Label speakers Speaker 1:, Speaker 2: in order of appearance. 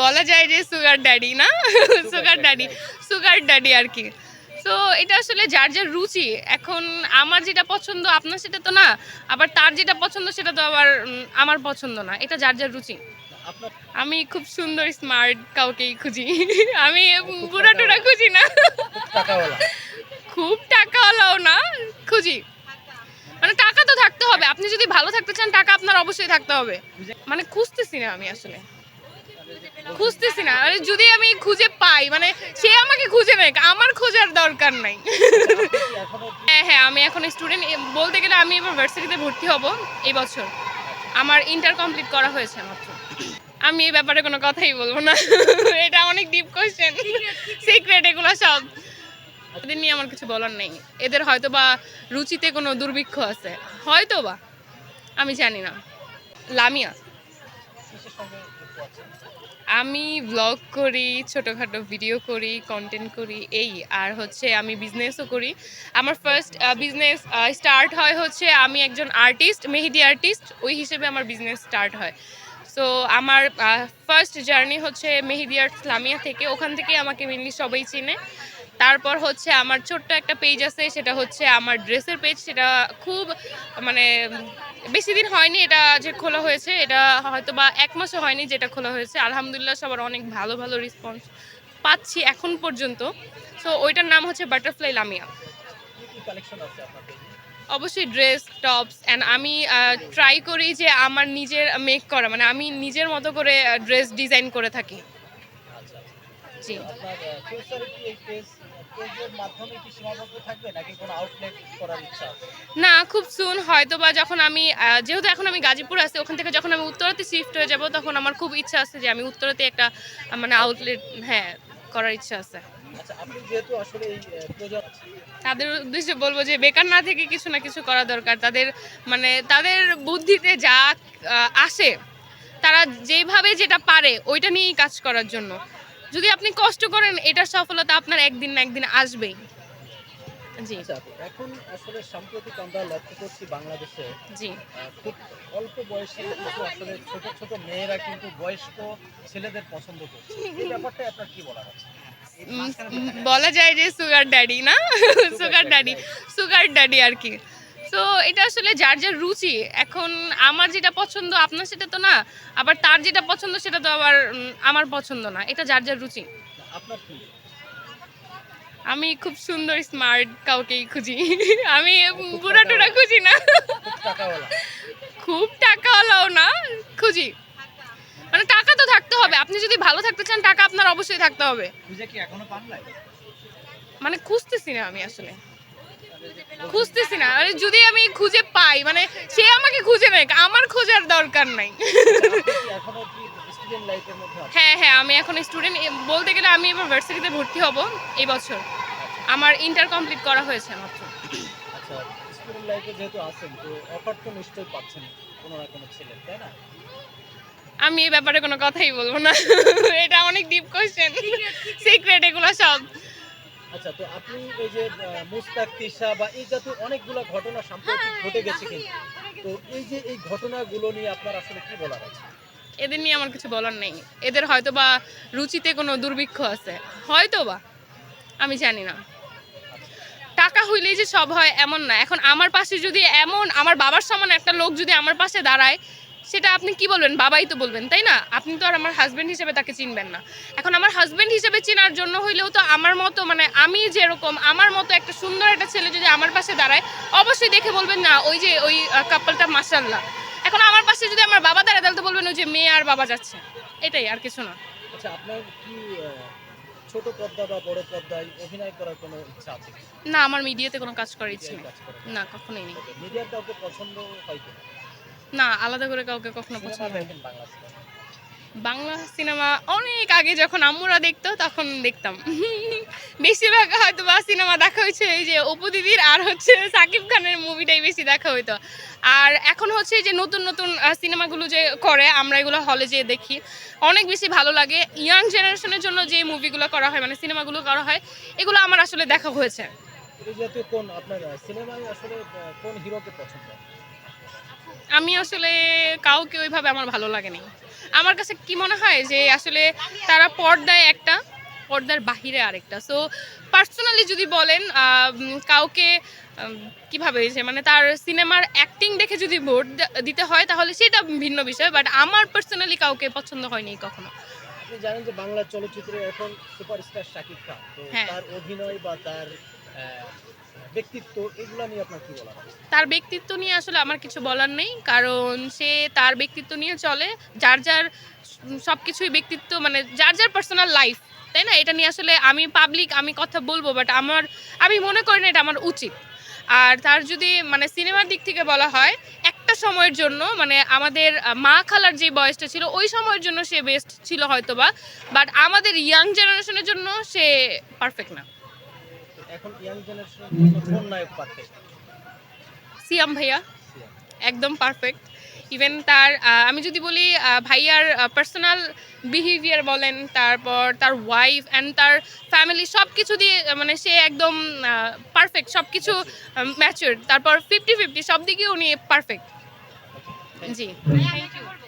Speaker 1: বলা যায় যে সুগার ড্যাডি না? সুগার ড্যাডি সুগার ড্যাডি আর কি। তো এটা আসলে যার যার রুচি এখন আমার যেটা পছন্দ আপনার সেটা তো না আবার তার যেটা পছন্দ সেটা তো আবার আমার পছন্দ না। এটা যার যার রুচি। আমি খুব সুন্দর স্মার্ট কাউকেই খুঁজি। আমি বুড়া টুরা খুঁজি না। খুব টাকাওয়ালাও না খুঁজি। মানে টাকা তো থাকতে হবে। আপনি যদি ভালো থাকতে চান টাকা আপনার অবশ্যই থাকতে হবে। মানে খুঁজতেছি না আমি আসলে। খুঁজতেছি না। মানে যদি আমি খুঁজে পাই মানে সে আমাকে খুঁজে নেয় আমার খোঁজার দরকার নাই। হ্যাঁ হ্যাঁ আমি এখন স্টুডেন্ট বলতে গেলে আমি এবার ভার্সিটিতে ভর্তি হব এই বছর। আমার ইন্টার কমপ্লিট করা হয়েছে মাত্র। আমি এই ব্যাপারে কোনো কথাই বলব না। এটা অনেক ডিপ কোয়েশ্চেন সিক্রেট এগুলো সব। এদের নিয়ে আমার কিছু বলার নেই। এদের হয়তো বা রুচিতে কোনো দুর্ভিক্ষ আছে। হয়তো বা আমি জানি না। লামিয়া। আমি ব্লগ করি, ছোটোখাটো ভিডিও করি কন্টেন্ট করি, এই, আর হচ্ছে আমি বিজনেসও করি। আমার ফার্স্ট বিজনেস স্টার্ট হয় হচ্ছে আমি একজন আর্টিস্ট মেহেদি আর্টিস্ট ওই হিসেবে আমার বিজনেস স্টার্ট হয়। সো আমার ফার্স্ট জার্নি হচ্ছে মেহেদি আর্ট ইসলামিয়া থেকে। ওখান থেকে আমাকে মেনলি সবাই চিনে। তারপর হচ্ছে আমার ছোট্ট একটা পেজ আছে, সেটা হচ্ছে আমার ড্রেসের পেজ সেটা খুব মানে বেশি দিন হয়নি এটা যে খোলা হয়েছে, এটা হয়তো বা এক মাসও হয়নি যেটা খোলা হয়েছে আলহামদুলিল্লাহ সবার অনেক ভালো ভালো রেসপন্স পাচ্ছি এখন পর্যন্ত সো ওইটার নাম হচ্ছে বাটারফ্লাই লামিয়া? অবশ্যই ড্রেস টপস অ্যান্ড আমি ট্রাই করি যে আমার নিজের মেক করা মানে আমি নিজের মতো করে ড্রেস ডিজাইন করে থাকি। না, খুব সুন হয়তো বা যখন আমি যেহেতু এখন আমি গাজীপুর আছি, ওখান থেকে যখন আমি উত্তরাতে শিফট হয়ে যাব, তখন আমার খুব ইচ্ছা আছে যে আমি উত্তরাতে একটা মানে আউটলেট হ্যাঁ করার ইচ্ছা আছে। তাদের উদ্দেশ্যে বলব যে বেকার না থেকে কিছু না কিছু করা দরকার। তাদের মানে তাদের বুদ্ধিতে যা আসে, তারা যেভাবে যেটা পারে, ওইটা নিয়েই কাজ করার জন্য। যদি আপনি কষ্ট করেন এটার সফলতা আপনার একদিন না একদিন আসবেই। জি।
Speaker 2: আচ্ছা এখন আসলে সাম্প্রতিক আমরা লক্ষ্য করছি বাংলাদেশে
Speaker 1: জি।
Speaker 2: খুব অল্প বয়সে আসলে ছোট ছোট মেয়েরা কিন্তু বয়স্ক ছেলেদের পছন্দ করছে। এই ব্যাপারটা আপনার কি বলার আছে?
Speaker 1: উম, উম, বলা যায় যে সুগার ড্যাডি না? সুগার ড্যাডি সুগার ড্যাডি আর কি। তো এটা আসলে যার যার রুচি এখন আমার যেটা পছন্দ আপনার সেটা তো না আবার তার যেটা পছন্দ সেটা তো আবার আমার পছন্দ না এটা যার যার রুচি। আমি খুব সুন্দর স্মার্ট কাউকেই খুঁজি। আমি বুড়া টুরা খুঁজি না।
Speaker 2: খুব
Speaker 1: টাকাওয়ালাও না খুঁজি। মানে টাকা তো থাকতে হবে আপনি যদি ভালো থাকতে চান টাকা আপনার অবশ্যই থাকতে হবে। মানে খুঁজতেছি না আমি আসলে। খুঁজতেছি না। আরে যদি আমি খুঁজে পাই মানে সে আমাকে খুঁজে নেয় আমার খোঁজার দরকার নাই। হ্যাঁ হ্যাঁ আমি এখন স্টুডেন্ট বলতে গেলে আমি এবার ভার্সিটিতে ভর্তি হব এই বছর। আমার ইন্টার কমপ্লিট করা হয়েছে মাত্র।
Speaker 2: আচ্ছা স্টুডেন্ট লাইফে যেহেতু আছেন তো অফার তো নিশ্চয়ই পাচ্ছেন কোনো না কোনো ছেলে তাই না?
Speaker 1: আমি এই ব্যাপারে কোনো কথাই বলব না। এটা অনেক ডিপ কোয়েশ্চেন সিক্রেট এগুলো সব।
Speaker 2: আচ্ছা তো আপনি এই যে মুস্তাক তিশা বা এই জাতীয় অনেকগুলো ঘটনা সাম্প্রতিক ঘটে গেছে কিন্তু। তো এই যে এই ঘটনাগুলো নিয়ে আপনার আসলে কি বলার আছে?
Speaker 1: এদের নিয়ে আমার কিছু বলার নেই। এদের হয়তো বা রুচিতে কোনো দুর্ভিক্ষ আছে। হয়তো বা আমি জানি না। টাকা হইলেই যে সব হয় এমন না। এখন আমার পাশে যদি এমন আমার বাবার সমান একটা লোক যদি আমার পাশে দাঁড়ায় সেটা আপনি কি বলবেন? বাবাই তো বলবেন তাই না? আপনি তো আর আমার হাজবেন্ড হিসেবে তাকে চিনবেন না। এখন আমার হাজব্যান্ড হিসেবে চেনার জন্য হইলেও তো আমার মতো মানে আমি যেরকম আমার মতো একটা সুন্দর একটা ছেলে যদি আমার পাশে দাঁড়ায় অবশ্যই দেখে বলবেন না ওই যে ওই কাপলটা মাসাল্লাহ এখন আমার পাশে যদি আমার বাবা দাঁড়ায় তাহলে তো বলবেন ওই যে মেয়ে আর বাবা যাচ্ছে। এটাই আর কিছু না।
Speaker 2: আচ্ছা আপনার কি ছোট পর্দা বা বড় পর্দায় অভিনয় করার কোনো ইচ্ছা আছে
Speaker 1: না আমার মিডিয়াতে কোনো কাজ করার ইচ্ছে না কখনোই নেই।
Speaker 2: মিডিয়ার কাউকে পছন্দ হয়
Speaker 1: না আলাদা করে কাউকে কখনো পছন্দ
Speaker 2: বাংলা সিনেমা?
Speaker 1: অনেক আগে যখন আম্মুরা দেখতো তখন দেখতাম। বেশিরভাগ হয়তো বা সিনেমা দেখা হয়েছে এই যে অপু দিদির আর হচ্ছে সাকিব খানের মুভিটাই বেশি দেখা হইতো। আর এখন হচ্ছে যে নতুন নতুন সিনেমাগুলো যে করে আমরা এগুলো হলে যেয়ে দেখি। অনেক বেশি ভালো লাগে। ইয়াং জেনারেশনের জন্য যে মুভিগুলো করা হয় মানে সিনেমাগুলো করা হয় এগুলো আমার আসলে দেখা হয়েছে।
Speaker 2: কোন আপনার সিনেমায় আসলে কোন হিরোকে পছন্দ?
Speaker 1: আমি আসলে কাউকে ওইভাবে আমার ভালো লাগেনি। আমার কাছে কি মনে হয় যে আসলে তারা পর্দায় একটা পর্দার বাহিরে আরেকটা। সো পার্সোনালি যদি বলেন কাউকে কীভাবে যে মানে তার সিনেমার অ্যাক্টিং দেখে যদি ভোট দিতে হয় তাহলে সেটা ভিন্ন বিষয় বাট আমার পার্সোনালি কাউকে পছন্দ হয়নি কখনো।
Speaker 2: আপনি জানেন যে বাংলা চলচ্চিত্রে এখন সুপারস্টার শাকিব খান। তো
Speaker 1: হ্যাঁ।
Speaker 2: তার অভিনয় বা তার ব্যক্তিত্ব, এগুলো নিয়ে আপনার কি
Speaker 1: তার ব্যক্তিত্ব নিয়ে আসলে আমার কিছু বলার নেই, কারণ সে তার ব্যক্তিত্ব নিয়ে চলে। যার যার সব কিছুই ব্যক্তিত্ব মানে যার যার পার্সোনাল লাইফ তাই না? এটা নিয়ে আসলে আমি পাবলিক আমি কথা বলব বাট আমার, আমি মনে করি না এটা আমার উচিত। আর তার যদি মানে সিনেমার দিক থেকে বলা হয়, একটা সময়ের জন্য মানে আমাদের মা খালার যে বয়সটা ছিল, ওই সময়ের জন্য সে বেস্ট ছিল হয়তোবা বাট আমাদের ইয়াং জেনারেশনের জন্য সে পারফেক্ট না।
Speaker 2: এখন ইয়াং জেনারেশনের কোন নায়ক পারফেক্ট
Speaker 1: সিয়াম ভাইয়া একদম পারফেক্ট ইভেন তার আমি যদি বলি ভাইয়ার পার্সোনাল বিহেভিয়ার বলেন তারপর তার ওয়াইফ অ্যান্ড তার ফ্যামিলি সব কিছু দিয়ে মানে সে একদম পারফেক্ট সব কিছু ম্যাচুর তারপর ফিফটি ফিফটি সব দিকে উনি পারফেক্ট জি থ্যাংক ইউ